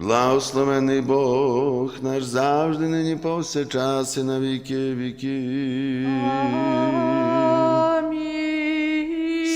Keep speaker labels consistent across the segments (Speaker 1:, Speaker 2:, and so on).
Speaker 1: Благословений Бог наш завжди, нині повсякчас і на віки.
Speaker 2: Амінь.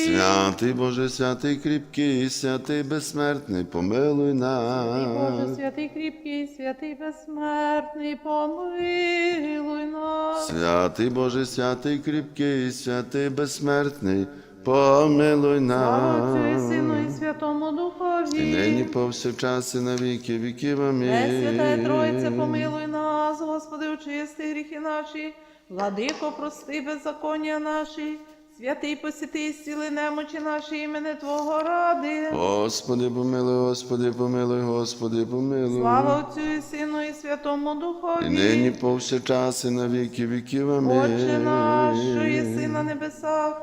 Speaker 1: Святий Боже, святий кріпкий, святий безсмертний, помилуй
Speaker 2: Святий
Speaker 1: нас.
Speaker 2: Боже, святий кріпкий, святий безсмертний, помилуй нас.
Speaker 1: Святий Боже, святий кріпкий, святий безсмертний, помилуй
Speaker 2: Слава і Сину і
Speaker 1: нас.
Speaker 2: Святому
Speaker 1: І
Speaker 2: Духові.
Speaker 1: нині повсякчас і на віки віків.
Speaker 2: Пресвятая Тройце, помилуй нас, Господи, очисти гріхи наші, владико, прости беззаконня наші, святий посіти, зціли немочі наші імени Твого ради.
Speaker 1: Господи, помилуй, Господи, помилуй, Господи, помилуй.
Speaker 2: Слава Отцю і Сину і Святому
Speaker 1: І
Speaker 2: Духові.
Speaker 1: нині повсякчас і на віки віків. Амінь.
Speaker 2: Отче наш, що єси на небесах,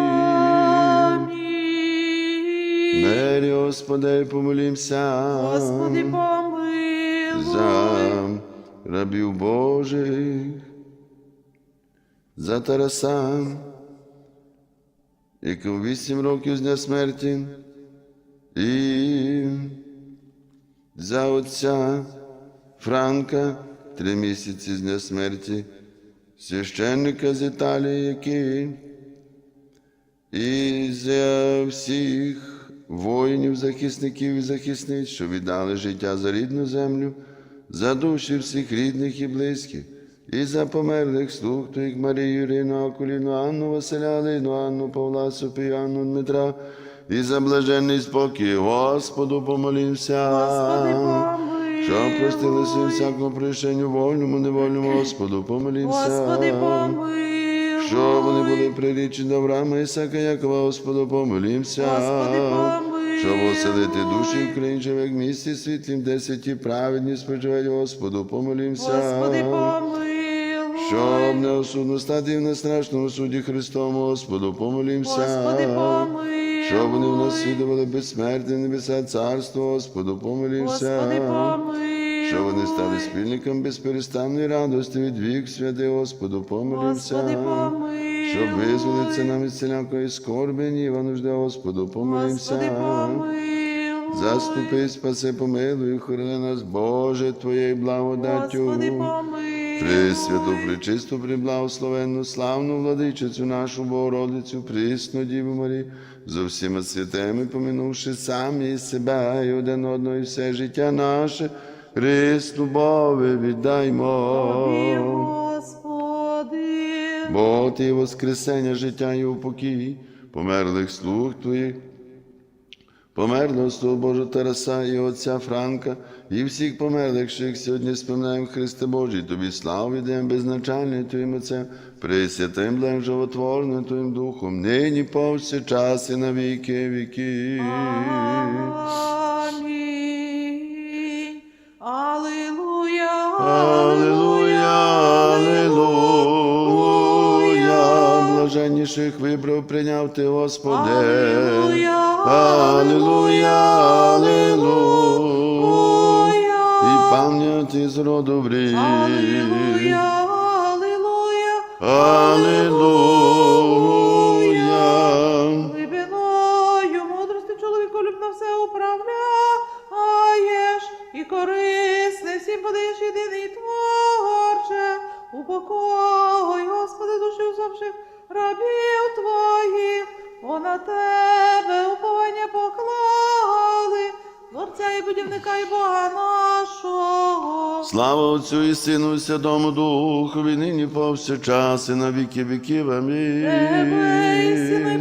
Speaker 1: Господи, помолімся.
Speaker 2: Господи, помилуй.
Speaker 1: за рабів Божих, за Тараса, який у вісім років з дня смерті, і за отця Франка три місяці з дня смерті, священника з Італії, який і за всіх воїнів, захисників і захисниць, що віддали життя за рідну землю, за душі всіх рідних і близьких, і за померлих слуг Твоїх Марію, Ірину, Акуліну, Анну, Василя, Алину, Анну, Павла, Софію, Анну, Дмитра, і за блаженний спокій, Господу.
Speaker 2: Господи, помилуй.
Speaker 1: Що простили всім всякому прощенню, вольному, невольному, Господу, помолімся.
Speaker 2: Господи, помилуй.
Speaker 1: Що вони були прирічені до Авраама, Ісака, Якова, Господу.
Speaker 2: Господи, помилуй.
Speaker 1: Щоб оселити душі Україн, живе в місті світлім, де святі праведні спочивають, Господу.
Speaker 2: Господи, помилуй.
Speaker 1: Щоб не осудно стати в нестрашному суді Христовому, Господу, помолімся.
Speaker 2: Господи, помилуй.
Speaker 1: Щоб вони унаслідували безсмертне небеса царство, Господу, помолімся.
Speaker 2: Господи, помилуй.
Speaker 1: Щоб вони стали спільником безперестанної радості від вік, святий Господу, помолімся.
Speaker 2: Господи, помилуй.
Speaker 1: Щоб визволитися нам від всілякої скорби, ніва нужди, Господу, помолимся.
Speaker 2: Господи, помилуй.
Speaker 1: Заступи, спаси, помилуй, хорони нас, Боже, Твоєю благодаттю.
Speaker 2: Господи, помилуй.
Speaker 1: Пресвяту, пречисту, приблагословенну, славну владичицю нашу Богородицю, присну Діву Марі, зо всіма святими, поминувши самі себе і один одного, і все життя наше, Христу Бові віддаймо.
Speaker 2: Господи.
Speaker 1: Бо Ти воскресення життя і упокій, померлих слуг Твоїх, померлого Слуга Божого Тараса і отця Франка, і всіх померлих, що їх сьогодні споминаємо Христе Божий, Тобі славу віддаємо безначальним Твоїм Отцем, пресвятим благим животворним Твоїм Духом, нині повсякчас і на віки віки. Блаженніших вибрав, прийняв ти, Господи.
Speaker 2: Аллилуйя,
Speaker 1: Аллилуйя, Аллилуйя. І пам'яті з роду в рік.
Speaker 2: Алілуя, алілуя,
Speaker 1: Аллилуйя.
Speaker 2: глибиною мудрости чоловіку люб на все управляєш, і корисне всім подаєш єдиний творче, упокой, Господи, душі усопших рабів твоїх, бо на тебе уповання поклали, Творця і будівника і Бога нашого.
Speaker 1: Слава Отцю і Сину, і Святому Духові, нині повсякчас і на віки віків. Амінь.
Speaker 2: Тебе і сіно і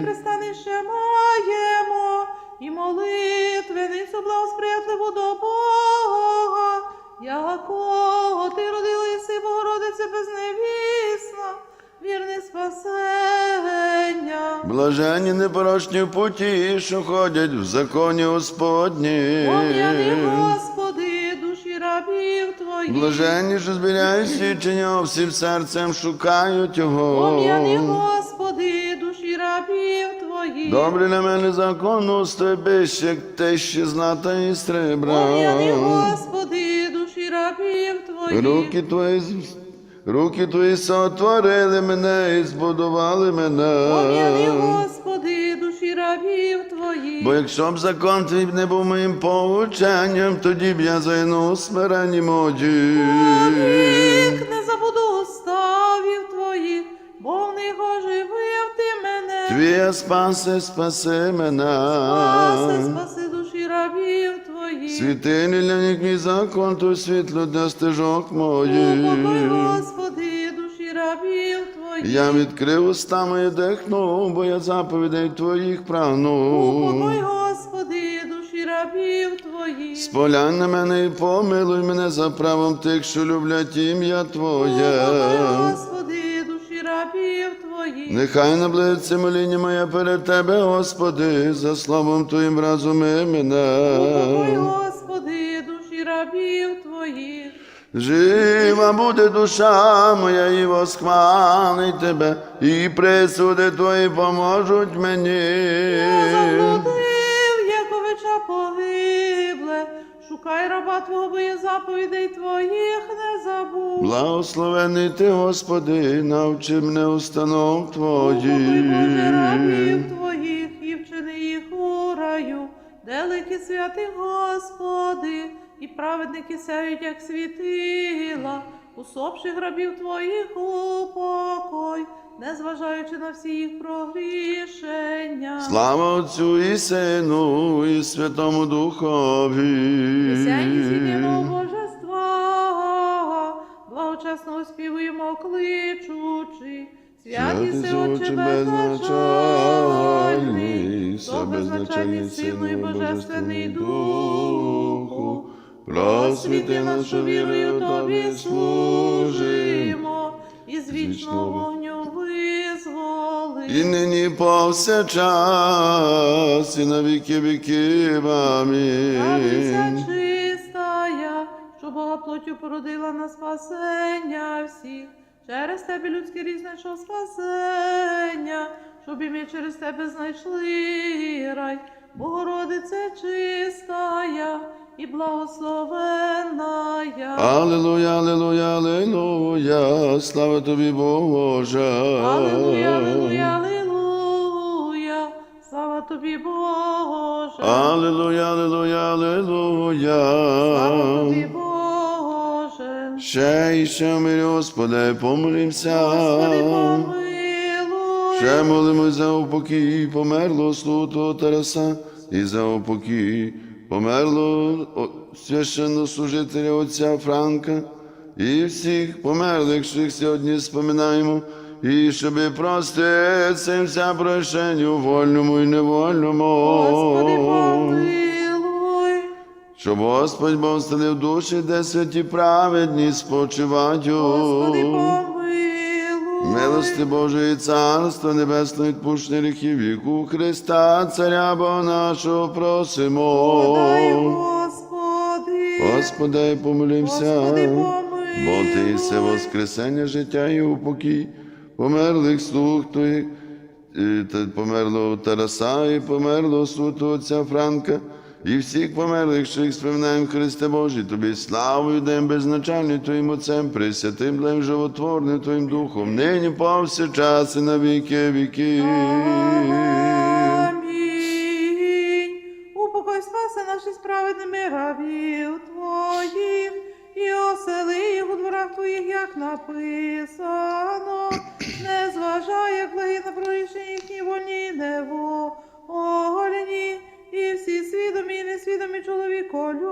Speaker 2: спасення.
Speaker 1: Блаженні непорочні в путі, що ходять в законі Господні.
Speaker 2: Пом'яни, Господи, душі рабів Твоїх.
Speaker 1: Блаженні, що зберігають свідчення, всім серцем шукають його.
Speaker 2: Пом'яни, Господи, душі рабів Твоїх.
Speaker 1: Добрий на мене закону стрибиш, як те, що злата і.
Speaker 2: Пом'яни, Господи, душі рабів Твоїх.
Speaker 1: Руки твої, руки твої сотворили мене і збудували
Speaker 2: Пом'яни,
Speaker 1: мене.
Speaker 2: Господи, душі рабів Твоїх.
Speaker 1: Бо якщо б закон твій не був моїм поученням, тоді б я загинув смиренні моді.
Speaker 2: Вік не забуду уставів Твоїх, бо в них оживив Ти мене.
Speaker 1: Твія спаси, спаси мене.
Speaker 2: Спаси, спаси душі рабів
Speaker 1: Них мій закон, то світло для стежок
Speaker 2: Упокой,
Speaker 1: моїх.
Speaker 2: Господи, душі рабів Твоїх.
Speaker 1: Я відкрив уста мої дихну, бо я заповідей твоїх прагну.
Speaker 2: Упокой, Господи, душі рабів Твоїх.
Speaker 1: Сполянь на мене і помилуй мене за правом тих, що люблять ім'я Твоє.
Speaker 2: Упокой, Господи.
Speaker 1: Нехай наблизиться моління моє перед Тебе, Господи, за словом Твоїм разуми
Speaker 2: Упокой,
Speaker 1: мене.
Speaker 2: Господи, душі рабів Твоїх.
Speaker 1: Жива буде душа моя і восхвалить Тебе, і присуди Твої поможуть мені.
Speaker 2: Заблудив, Шукай раба Твого, бо я заповідей Твоїх не забув.
Speaker 1: Благословений Ти, Господи, навчи мене установ
Speaker 2: Упокой, Боже, рабів
Speaker 1: Твоїх.
Speaker 2: Твоїх і вчини їх у раю. Великі святи Господи, і праведники сяють, як світила. Усопших рабів Твоїх упокой, незважаючи на всі їх прогрішення.
Speaker 1: Слава Отцю і Сину, і Святому Духові.
Speaker 2: Пісень зійденого божества, благочесно співуємо кличучи. Святий
Speaker 1: Святий
Speaker 2: Отче безначальний, то безначальний Сину і Божественний Духу, просвіти нашу вірою Тобі служимо, і з вічного.
Speaker 1: І нині повсякчас, і на віки.
Speaker 2: Радуйся,
Speaker 1: Амінь.
Speaker 2: чистая, що Бога плотю породила на спасення всіх. Через тебе людське рід знайшов спасення, щоб і ми через тебе знайшли рай. Богородице чистая і благословенная.
Speaker 1: Аллилуйя, аллилуйя, аллилуйя, слава тобі, Боже.
Speaker 2: Аллилуйя, аллилуйя, аллилуйя, слава тобі, Боже.
Speaker 1: Аллилуйя, аллилуйя,
Speaker 2: Слава тобі,
Speaker 1: аллилуйя.
Speaker 2: Боже.
Speaker 1: Ще і ще мирі, Господи,
Speaker 2: помилуй.
Speaker 1: Ще молимо за упокій померло слуто Тараса і за упокій померло священнослужителя отця Франка і всіх померлих, що їх сьогодні споминаємо, і щоби простити цим вся прощенню вольному і невольному.
Speaker 2: Господи, помилуй.
Speaker 1: Щоб Господь Бог стелив душі, де святі праведні спочивають.
Speaker 2: Господи, помилуй.
Speaker 1: Милости Божої Царства Небесного відпущення гріхів віку Христа, Царя Бога нашого просимо.
Speaker 2: Подай, Господи.
Speaker 1: Господи, помолимся,
Speaker 2: Господи,
Speaker 1: бо Ти все воскресення, життя і упокій, померлих слуг Твоїх, і та- померло Тараса і померло святого отця Франка, і всіх померлих, що їх споминаємо, Христе Божий, Тобі славу даємо безначальним Твоїм Отцем, пресвятим, благим животворним Твоїм Духом, нині повсякчас і на віки віки.
Speaker 2: Амінь. Упокой спаси наші справедними рабів Твоїх, і осели їх у дворах Твоїх, як написано. Не зважай, як благі на прорішення їхні вольні і неволені, і всі свідомі і несвідомі чоловіколюбче.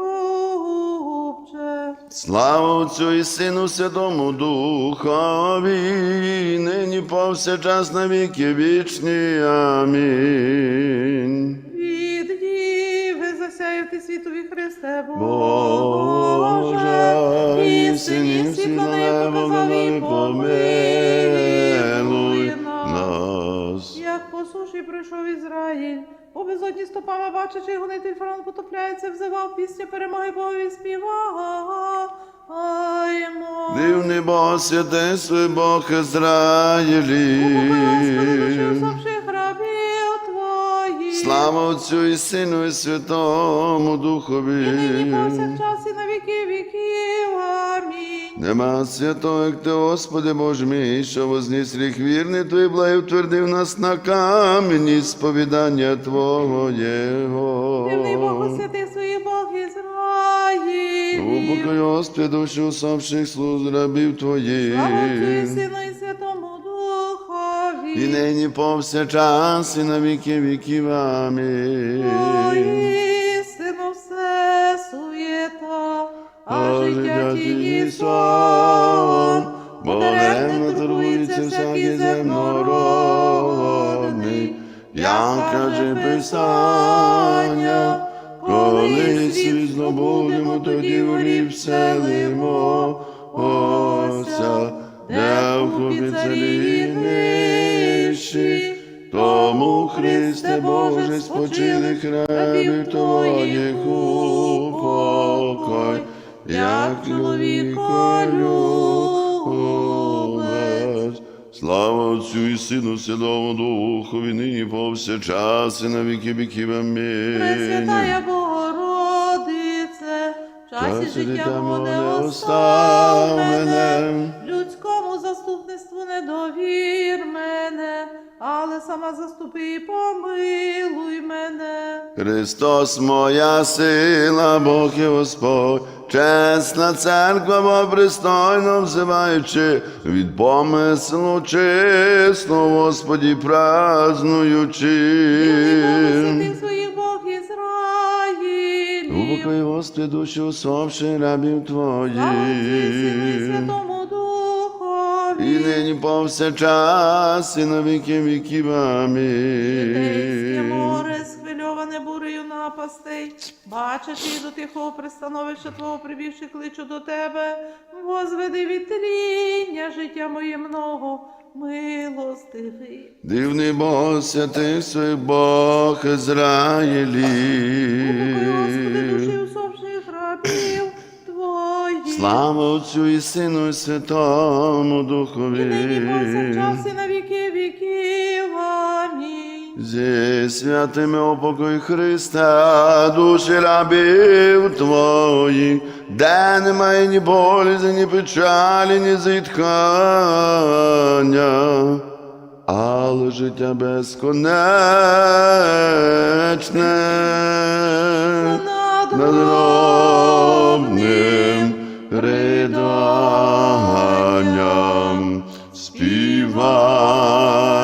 Speaker 1: Слава Отцю і Сину Святому Духові, нині повсякчас на віки вічні. Амінь.
Speaker 2: Від діви засяяв ти світові Христе
Speaker 1: Боже, і синів світло небо мене помилуй
Speaker 2: Як по прийшов Ізраїль, по безодні стопами бачачи, гонитель фаран потопляється, взивав пісню перемоги Богові співаємо.
Speaker 1: Дивний Бог, святий свій Бог Ізраїлі.
Speaker 2: Господи, душі усопших рабів.
Speaker 1: Слава Отцю і Сину і Святому
Speaker 2: І нині
Speaker 1: Духові.
Speaker 2: повсякчас і на віки віків. Амінь.
Speaker 1: Нема святого, як ти, Господи Боже мій, що возніс рік вірний Твій, благотвердив нас на камені сповідання Твого Єго.
Speaker 2: Дивний Бог, святий своїх Бог Ізраїлів.
Speaker 1: Упокой, Господи, душі усопших слуг рабів Твоїх.
Speaker 2: Слава Отцю і Сину і Святому Духові.
Speaker 1: І нині повсякчас, і на віки віків. Амінь.
Speaker 2: Воістину все суєта, а життя тіні сон. Бо
Speaker 1: даремно торгується всякий земнородний, як каже Писання, коли світ здобудемо, тоді в ріб селимо, ося, де вкупі царі нижчі, тому Христе Боже, спочилих рабів Твоїх упокой, як чоловіко любиш. Слава Отцю і Сину, Святому Духові, нині повсякчас і на віки віків. Амінь.
Speaker 2: Пресвятая Богородице, в часі життя мого не
Speaker 1: не
Speaker 2: остав мене,
Speaker 1: мене.
Speaker 2: Довір мене, але сама заступи і помилуй мене.
Speaker 1: Христос моя сила, Бог і Господь, чесна церква, бо пристойно взиваючи, від помислу чесно, Господі празнуючи.
Speaker 2: Своїх Бог Ізраїлів.
Speaker 1: Упокой, Господи, душі усопши рабів Твоїх. І нині повсякчас, і на віки віків. Амінь.
Speaker 2: море, схвильоване бурею напастей, бачачи і до тихого пристановища Твого прибігши кличу до Тебе, возведи вітріння життя моє много, милостивий.
Speaker 1: Дивний Бог, святий свій Бог
Speaker 2: Упокой, Господи, душі
Speaker 1: Ізраїлі.
Speaker 2: усопших рабів.
Speaker 1: Слава Отцю і Сину і Святому
Speaker 2: І нині
Speaker 1: Духові.
Speaker 2: і на віки віків. Амінь.
Speaker 1: Зі святими упокой Христа, душі рабів Твоїх, де немає ні болі, ні печалі, ні зітхання, але життя безконечне. надробним риданням співаємо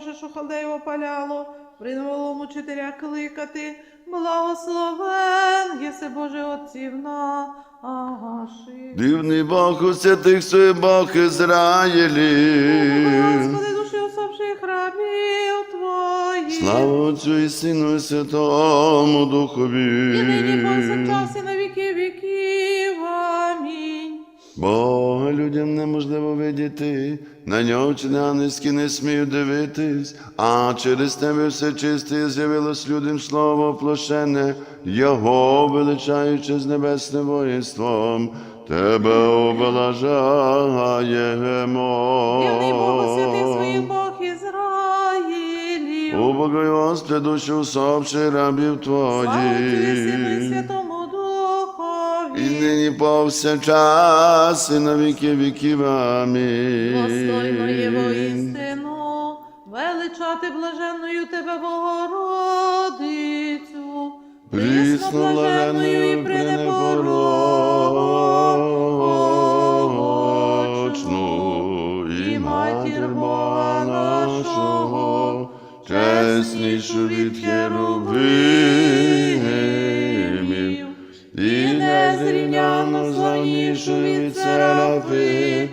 Speaker 2: Боже, що халдею опаляло, принувало мучителя кликати, благословен, єси Боже отців на Агаши.
Speaker 1: Дивний Бог у святих свій Бог Ізраїлі.
Speaker 2: Господи, душі усопших рабів Твоїх.
Speaker 1: Слава Отцю і Сину і Святому Духові.
Speaker 2: І нині повсякчас і на віки віків. Амінь.
Speaker 1: Неможливо видіти, на нього чи на низькі не смію дивитись, а через тебе все чисте з'явилось людям слово оплощене, Його величаючи з небесним воїнством, тебе облажаємо.
Speaker 2: Вірний Богу, святий своїх Бог Ізраїлів.
Speaker 1: Убогой Господи, душу усопши рабів
Speaker 2: Слава Отцю і Сину і Святому
Speaker 1: І нині повсякчас, і на віки віків. Амінь.
Speaker 2: Достойно є воістину, величати блаженною тебе, Богородицю,
Speaker 1: Прісно блаженною і пренепорочну, і матір Бога нашого, чеснішу від херовимів, і незрівняно славнішу від серафимів,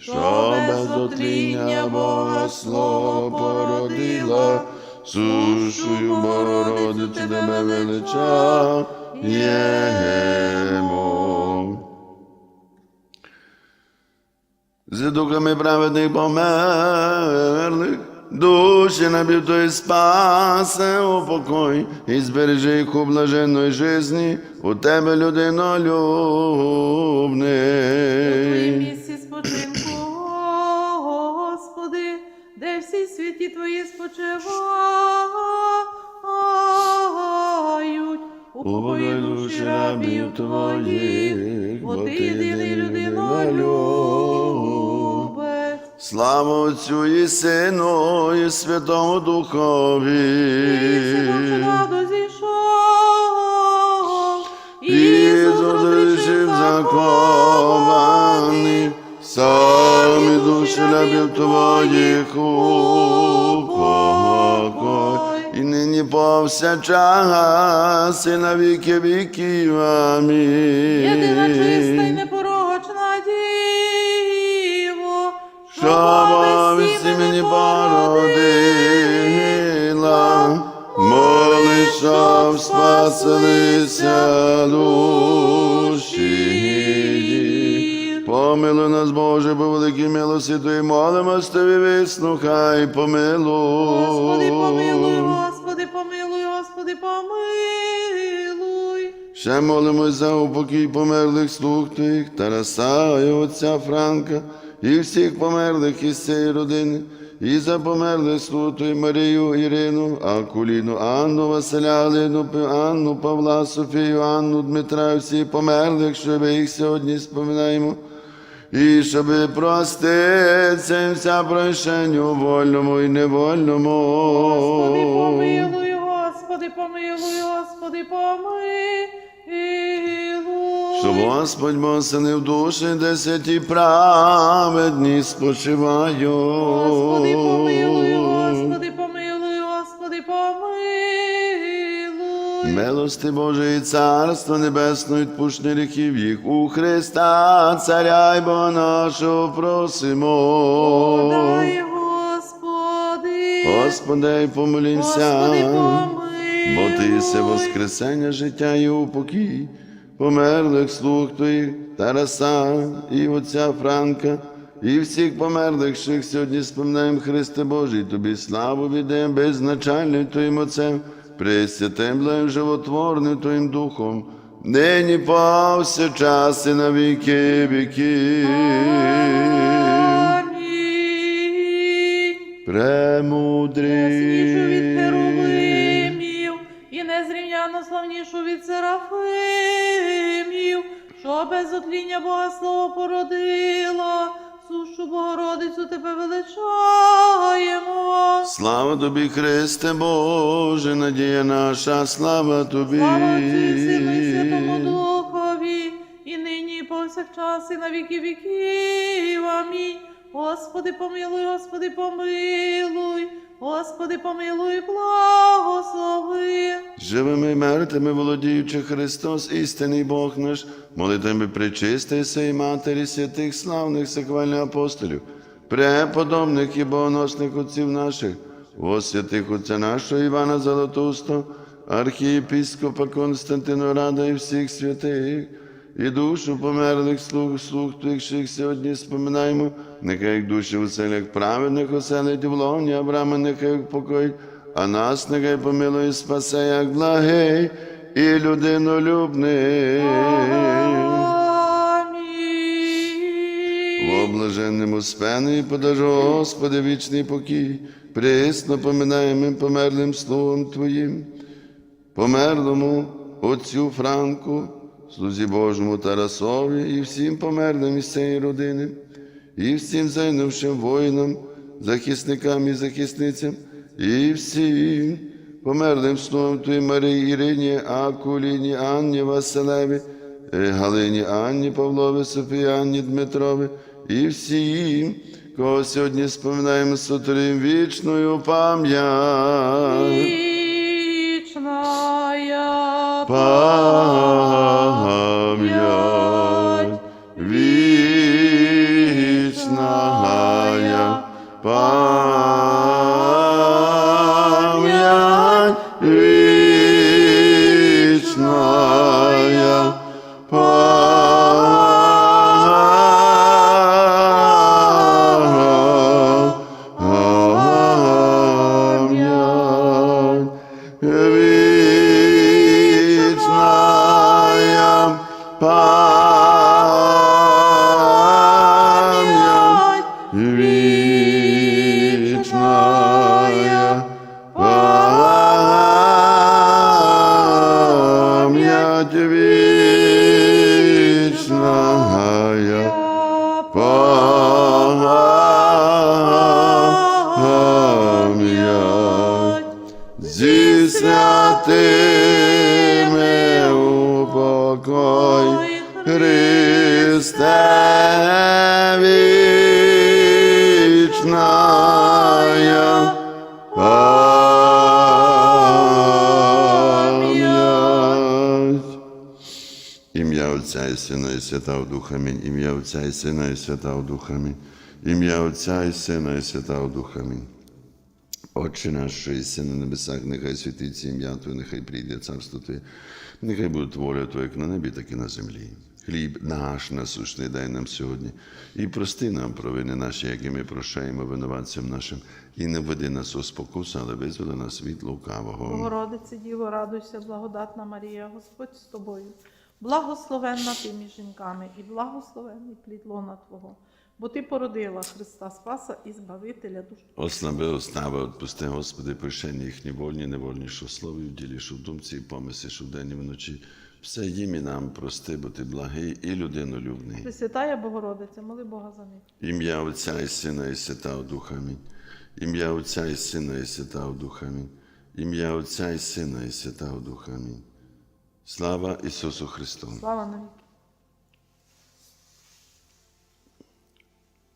Speaker 1: що без отління Бога слово породила, сушою Богородицю тебе величаємо. З духами праведних померлих, душі набітої спасе упокой, і збережи їх у блаженної жизни, у тебе
Speaker 2: У твоїм
Speaker 1: любний.
Speaker 2: місці спочинку, Господи, де всі святі Твої спочивають. Упокої душі рабів Твоїх, бо Ти єдиний людинолюбець.
Speaker 1: Слава Отцю і Сину, і Святому Духові. Ісус розрішив закований, самі душі любів твоїх упокой, і нині повсякчас, і на віки віків.
Speaker 2: Єдина чиста й
Speaker 1: Амінь. Що бабці мені породила, моли, щоб спаслися душі. Помилуй нас, Боже, по великій милості Твої, молимось Тобі, вислухай, помилуй.
Speaker 2: Господи, помилуй, Господи, помилуй, Господи, помилуй.
Speaker 1: Ще молимось за упокій померлих слуг Твоїх, Тараса і отця Франка, і всіх померлих із цієї родини, і за померлих слуг Твої Марію, Ірину, Акуліну, Анну, Василя, Алину, Анну, Павла, Софію, Анну, Дмитра, і всіх померлих, що ми їх сьогодні споминаємо. І щоби проститься вся прощенню вольному і невольному.
Speaker 2: Господи, помилуй, Господи, помилуй, Господи, помилуй.
Speaker 1: Щоб Господь Бог синив душі, де святі праведні спочивають.
Speaker 2: Господи, помилуй, Господи, помилуй, Господи, помилуй.
Speaker 1: Милости Божої, Царство Небесне, відпущення гріхів їх у Христа, Царя й Бога нашого просимо.
Speaker 2: Дай, Господи,
Speaker 1: Господи, помолімся.
Speaker 2: Господи, помилуй.
Speaker 1: Бо ти єси воскресення життя і упокій, померлих слуг твоїх, Тараса і отця Франка, і всіх померлих, що їх сьогодні споминаємо, Христе Божий, тобі славу віддаємо беззначальним Твоїм Отцем, пресвятим благим животворним Твоїм Духом, нині повсякчас і на віки.
Speaker 2: Амінь.
Speaker 1: Премудрий.
Speaker 2: Славнішу від серафимів, що без отління Бога Слово породила, сушу Богородицю тебе величаємо.
Speaker 1: Слава тобі, Христе Боже, надія наша, слава тобі.
Speaker 2: Слава Отцю і Святому Духові, і нині, і повсякчас, і на віки віків. Амінь. Господи, помилуй, Господи, помилуй, Господи, помилуй, благослови.
Speaker 1: Живими і мертвими, володіючи Христос, істинний Бог наш, молитвами причистої сей Матері святих славних саквальних апостолів, преподобних і богоносних отців наших, о святих отця нашого Івана Золотоустого, архієпіскопа Константина Рада і всіх святих, і душу померлих слуг, слуг твоїх, що їх сьогодні споминаємо, нехай їх душі в оселях праведних оселить в лоні, Авраама нехай їх покоїть, а нас нехай помилує, спасе, як благий і людинолюбний. В
Speaker 2: Амінь.
Speaker 1: облаженному спени подажу, Господи, вічний покій, присно поминаємо померлим словом Твоїм, померлому Отцю Франку, слузі Божому Тарасові і всім померлим із цієї родини, і всім загинувшим воїнам, захисникам і захисницям, і всім померлим словом Твоїм Марії Ірині, Акуліні, Анні, Василеві, е, Галині, Анні, Павлові, Софії, Анні, Дмитрові, і всім, кого сьогодні споминаємо сотворим вічною пам'ять.
Speaker 2: Вічная
Speaker 1: пам'ять вічна, пам'ять святими упокой Христе вічна. Ім'я Отця і Сина і Святого Духа Амінь. Ім'я Отця і Сина і Святого Духа Амінь. Ім'я Отця і Сина і Святого Духа Амінь. Отче наш, що єси на небесах, нехай святиться ім'я Твоє, нехай прийде царство Твоє, нехай буде воля Твоя, як на небі, так і на землі. Хліб наш насущний дай нам сьогодні, і прости нам провини наші, як і ми прощаємо винуватцям нашим, і не веди нас у спокусу, але визволи нас від лукавого.
Speaker 2: Богородице Діво, радуйся, благодатна Марія, Господь з тобою. Благословенна ти між жінками, і благословенний плід лона Твого, бо ти породила Христа Спаса і Збавителя душ.
Speaker 1: Ослаби остави, отпусти, Господи, прощення їхні вольні, невольні, що в слові, в ділі, що в думці і помислі, що вдень і вночі. Все їм і нам прости, бо ти благий і людинолюбний.
Speaker 2: Пресвятая Богородице, моли Бога за них.
Speaker 1: Ім'я Отця і Сина і Святого Духа Амінь. Ім'я Отця і Сина і Святого Духа Амінь. Ім'я Отця і Сина і Святого Духа Амінь. Слава Ісусу Христу!
Speaker 2: Слава навіки.